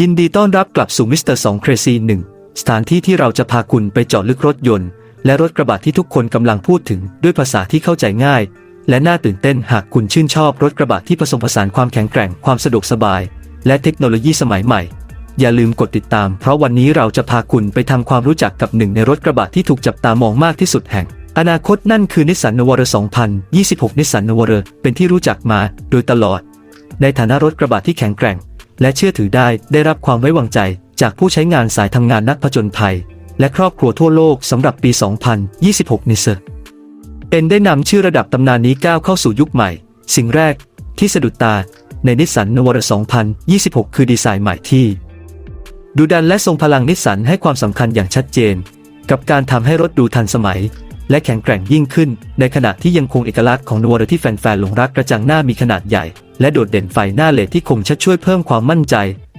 ยินดีต้อนรับกลับสู่มิสเตอร์สองเครซีหนึ่งสถานที่ที่เราจะพาคุณไปเจาะลึกรถยนต์ และรถกระบะที่ทุกคนกำลังพูดถึงด้วยภาษาที่เข้าใจง่าย และน่าตื่นเต้นหากคุณชื่นชอบรถกระบะที่ผสมผสานความแข็งแกร่งความสะดวกสบาย และเทคโนโลยีสมัยใหม่ อย่าลืมกดติดตาม เพราะวันนี้เราจะพาคุณไปทำความรู้จักกับหนึ่งในรถกระบะที่ถูกจับตามองมากที่สุดแห่ง อนาคตนั่นคือนิสสันนวาร์2026 นิสสันนวาร์เป็นที่รู้จักมา โดยตลอด ในฐานะรถกระบะที่แข็งแกร่ง และเชื่อถือได้ได้รับความไว้วางใจ จากผู้ใช้งานสายทำงานนักผจญภัย และครอบครัวทั่วโลกสำหรับปี 2026 นิสเซอร์เป็นได้นำชื่อระดับตำนานนี้ก้าวเข้าสู่ยุคใหม่ สิ่งแรกที่สะดุดตาในนิสสันนวร2026 คือดีไซน์ใหม่ที่ ดูดันและทรงพลังนิสสันให้ความสำคัญอย่างชัดเจน กับการทำให้รถดูทันสมัย และแข็งแกร่งยิ่งขึ้น ในขณะที่ยังคงเอกลักษณ์ของนวาร์ที่แฟนๆหลงรักกระจังหน้ามีขนาดใหญ่ และโดดเด่นไฟหน้าเลดที่คมชัดช่วยเพิ่มความมั่นใจ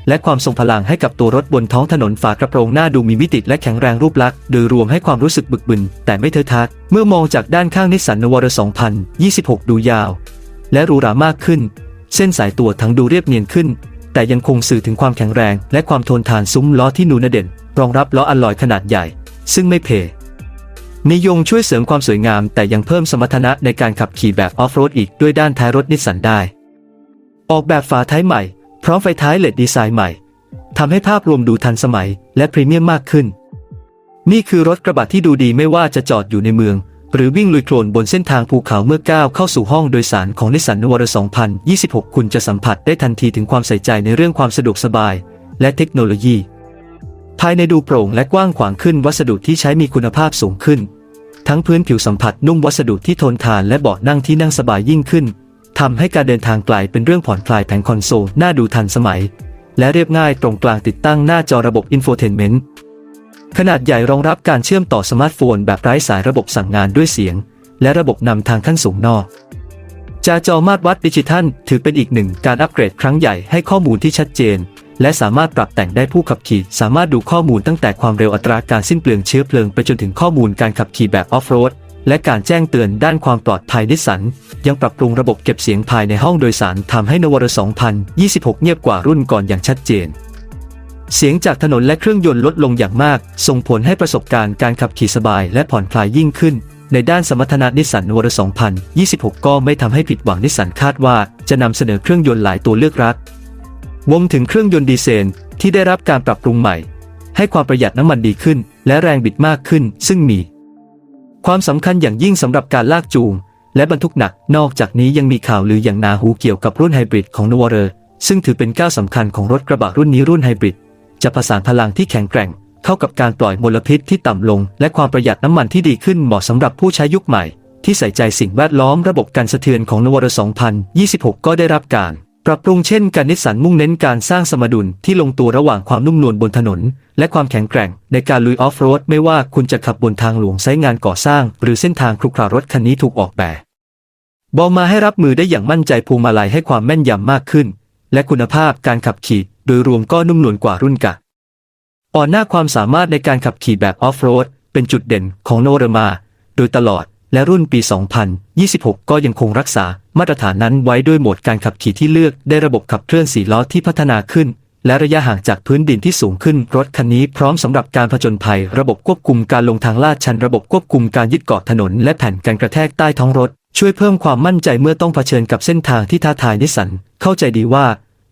และความทรงพลังให้กับตัวรถบนท้องถนนฝากระโปรงหน้าดูมีมิติและแข็งแรงรูปลักษณ์โดยรวมให้ความรู้สึกบึกบึน แต่ไม่เทอะทะเมื่อมองจากด้านข้างนิสสันนวาร์2026 ดูยาว และหรูหรามากขึ้น เส้นสายตัวทั้งดูเรียบเนียนขึ้นแต่ยังคงสื่อถึงความแข็งแรง และความทนทานซุ้มล้อที่นูนเด่น รองรับล้ออัลลอยขนาดใหญ่ ซึ่งไม่เพ นิยงช่วยเสริมความสวยงาม แต่ยังเพิ่มสมรรถนะในการขับขี่แบบออฟโรดอีกด้วยด้านท้ายรถนิสสันได้ ออกแบบฝาท้ายใหม่ พร้อมไฟท้ายเลดดีไซน์ใหม่ทำให้ภาพรวมดูทันสมัยและพรีเมียมมากขึ้น นี่คือรถกระบะที่ดูดีไม่ว่าจะจอดอยู่ในเมือง หรือวิ่งลุยโคลนบนเส้นทางภูเขาเมื่อก้าวเข้าสู่ห้องโดยสารของนิสสันนวาร์2026 คุณจะสัมผัสได้ทันทีถึงความใส่ใจในเรื่องความสะดวกสบาย และเทคโนโลยี ภายในดูโปร่งและกว้างขวางขึ้นวัสดุที่ใช้มีคุณภาพสูงขึ้น ทั้งพื้นผิวสัมผัสนุ่มวัสดุที่ทนทานและเบาะนั่งที่นั่งสบายยิ่งขึ้นทำให้การเดินทางไกลเป็นเรื่องผ่อนคลายแผงคอนโซลน่าดูทันสมัย และเรียบง่ายตรงกลางติดตั้งหน้าจอระบบอินโฟเทนเมนต์ขนาดใหญ่รองรับการเชื่อมต่อสมาร์ทโฟนแบบไร้สายระบบสั่งงานด้วยเสียง และระบบนำทางขั้นสูงนอกจาจอมาตรวัดดิจิทัล ถือเป็นอีกหนึ่งการอัปเกรดครั้งใหญ่ให้ข้อมูลที่ชัดเจน และสามารถปรับแต่งได้ผู้ขับขี่ สามารถดูข้อมูลตั้งแต่ความเร็วอัตราการสิ้นเปลืองเชื้อเพลิงไปจนถึงข้อมูลการขับขี่แบบออฟโรดและการแจ้งเตือนด้านความปลอดภัยนิสสัน ยังปรับปรุงระบบเก็บเสียงภายในห้องโดยสารทำให้นวร2026 เงียบกว่ารุ่นก่อนอย่างชัดเจน เสียงจากถนนและเครื่องยนต์ลดลงอย่างมาก ส่งผลให้ประสบการณ์การขับขี่สบายและผ่อนคลายยิ่งขึ้น ในด้านสมรรถนะนิสสันนวาร2026 ก็ไม่ทำให้ผิดหวังนิสสันคาดว่า จะนำเสนอเครื่องยนต์หลายตัวเลือกรัก วงถึงเครื่องยนต์ดีเซลที่ได้รับการปรับปรุงใหม่ ให้ความประหยัดน้ำมันดีขึ้น และแรงบิดมากขึ้น ซึ่งมี ความสำคัญอย่างยิ่งสำหรับการลากจูง และบรรทุกหนัก นอกจากนี้ยังมีข่าวลืออย่างนาหูเกี่ยวกับรุ่นไฮบริดของนวาร์ซึ่งถือเป็นก้าวสำคัญของรถกระบะรุ่นนี้รุ่นไฮบริดจะผสานพลังที่แข็งแกร่ง เข้ากับการปล่อยมลพิษที่ต่ำลง และความประหยัดน้ำมันที่ดีขึ้นเหมาะสำหรับผู้ใช้ยุคใหม่ ที่ใส่ใจสิ่งแวดล้อมระบบการสะเทือนของนวาร์2026 ก็ได้รับการ ปรับปรุงเช่นการนิสสันมุ่งเน้นการสร้างสมดุลที่ลงตัวระหว่างความนุ่มนวลบนถนน และความแข็งแกร่งในการลุยออฟโรดไม่ว่าคุณจะขับบนทางหลวงไซงานก่อสร้าง หรือเส้นทางครุขระรถคันนี้ถูกออกแบบบอกมาให้รับมือได้อย่างมั่นใจพวงมาลัยให้ความแม่นยำมากขึ้น และคุณภาพการขับขี่โดยรวมก็นุ่มนวลกว่ารุ่นก่าอ่อนหน้าความสามารถในการขับขี่แบบออฟโรดเป็นจุดเด่นของโนรมา โดยตลอดและรุ่นปี 2000 26 ก็ยังคงรักษามาตรฐานนั้นไว้ด้วยโหมดการขับขี่ที่เลือกได้ระบบขับเคลื่อนสี่ล้อที่พัฒนาขึ้น และระยะห่างจากพื้นดินที่สูงขึ้น รถคันนี้พร้อมสำหรับการผจญภัย ระบบควบคุมการลงทางลาดชันระบบควบคุมการยึดเกาะถนน และแผ่นกันกระแทกใต้ท้องรถ ช่วยเพิ่มความมั่นใจเมื่อต้องเผชิญกับเส้นทางที่ท้าทายนิสสันเข้าใจดีว่า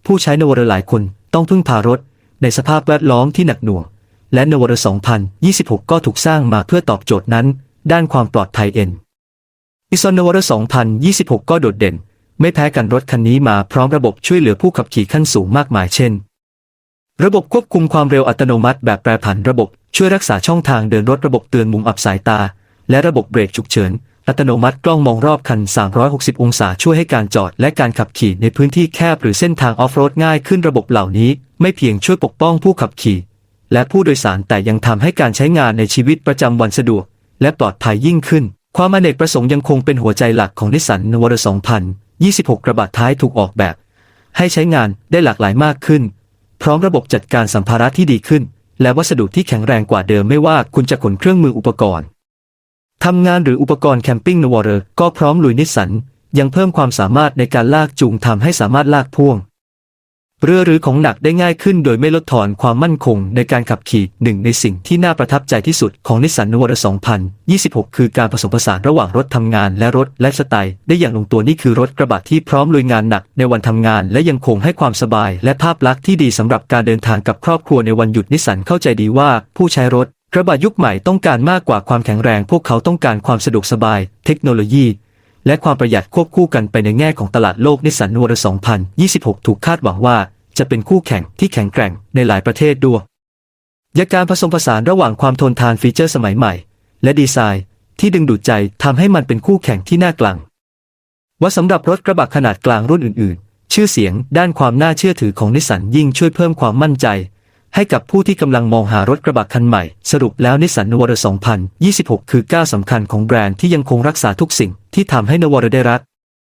ผู้ใช้นวรหลายคนต้องพึ่งพารถ ในสภาพแวดล้อมที่หนักหน่วงและนวร2026 ก็ถูกสร้างมาเพื่อตอบโจทย์นั้น ด้านความปลอดภัยเอ็น อิซอนนวร์2026 ก็โดดเด่น ไม่แพ้กันรถคันนี้มาพร้อมระบบช่วยเหลือผู้ขับขี่ขั้นสูงมากมายเช่น ระบบควบคุมความเร็วอัตโนมัติแบบแปรผันระบบช่วยรักษาช่องทางเดินรถระบบเตือนมุมอับสายตา และระบบเบรกฉุกเฉิน อัตโนมัติกล้องมองรอบคัน 360 องศาช่วยให้การจอดและการขับขี่ในพื้นที่แคบหรือเส้นทางออฟโรดง่ายขึ้นระบบเหล่านี้ ไม่เพียงช่วยปกป้องผู้ขับขี่ และผู้โดยสารแต่ยังทำให้การใช้งานในชีวิตประจำวันสะดวก และปลอดภัยยิ่งขึ้น ความอเนกประสงค์ยังคงเป็นหัวใจหลักของนิสสันนวร2026 กระบะท้ายถูกออกแบบ ให้ใช้งานได้หลากหลายมากขึ้น พร้อมระบบจัดการสัมภาระที่ดีขึ้น และวัสดุที่แข็งแรงกว่าเดิมไม่ว่าคุณจะขนเครื่องมืออุปกรณ์ทำงานหรืออุปกรณ์แคมปิ้งนวอร์ก็พร้อมลุยนิสสันยังเพิ่มความสามารถในการลากจูงทำให้สามารถลากพ่วง เรือหรือของหนักได้ง่ายขึ้นโดยไม่ลดทอนความมั่นคงในการขับขี่หนึ่งในสิ่งที่น่าประทับใจที่สุดของนิสสันนวร2026 คือการผสมผสานระหว่างรถทำงานและรถไลฟ์สไตล์ได้อย่างลงตัวนี่คือรถกระบะที่พร้อมลุยงานหนักในวันทำงาน และยังคงให้ความสบาย และภาพลักษณ์ที่ดีสำหรับการเดินทางกับครอบครัวในวันหยุดนิสสันเข้าใจดีว่าผู้ใช้รถกระบะยุคใหม่ต้องการมากกว่าความแข็งแรง พวกเขาต้องการความสะดวกสบาย เทคโนโลยี และความประหยัดควบคู่กันไปในแง่ของตลาดโลกนิสสันนวร2026 ถูกคาดหวังว่าจะเป็นคู่แข่งที่แข็งแกร่งในหลายประเทศด้วยยาการผสมผสานระหว่างความทนทานฟีเจอร์สมัยใหม่ และดีไซน์ที่ดึงดูดใจทำให้มันเป็นคู่แข่งที่น่ากลัง ว่าสำหรับรถกระบะขนาดกลางรุ่นอื่น ๆ ชื่อเสียงด้านความน่าเชื่อถือของนิสสันยิ่งช่วยเพิ่มความมั่นใจ ให้กับผู้ที่กำลังมองหารถกระบะคันใหม่ สรุปแล้วนิสสันนวร2026 คือก้าวสำคัญของแบรนด์ที่ยังคงรักษาทุกสิ่งที่ทำให้นวรได้รัก